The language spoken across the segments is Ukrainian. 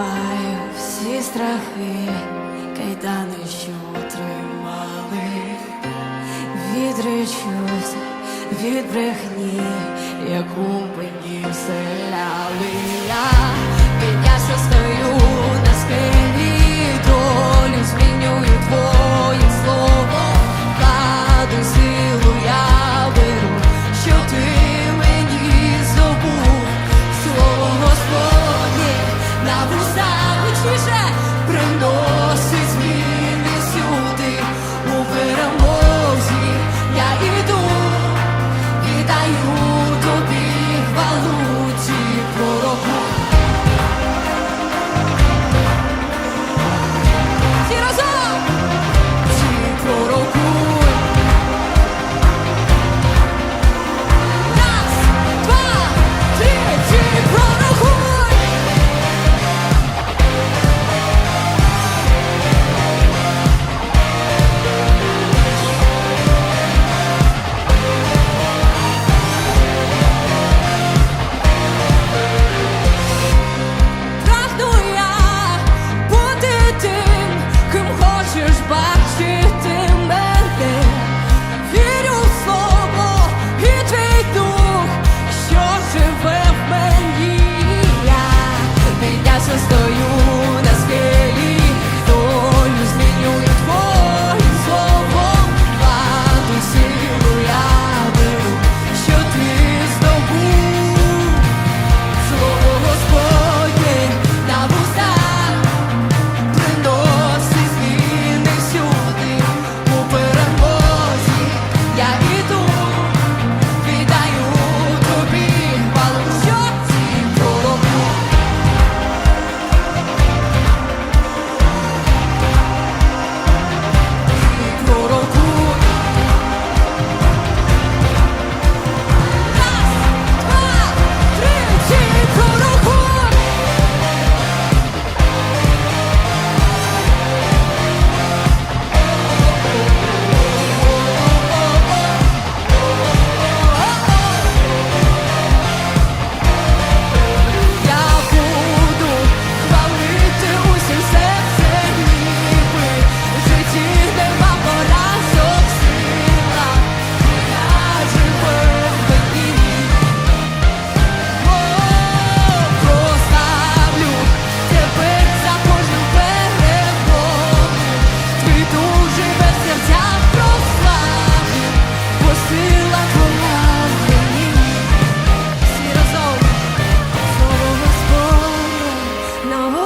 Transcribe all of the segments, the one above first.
Зриваю всі страхи, кайдани, що тримали, відречусь від брехні, яку мені вселяли.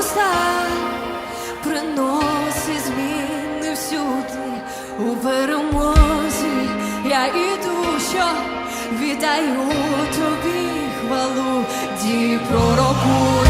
роса приносить зміни всюди. У перемозі, я іду, що віддаю тобі хвалу, ді пророкуй.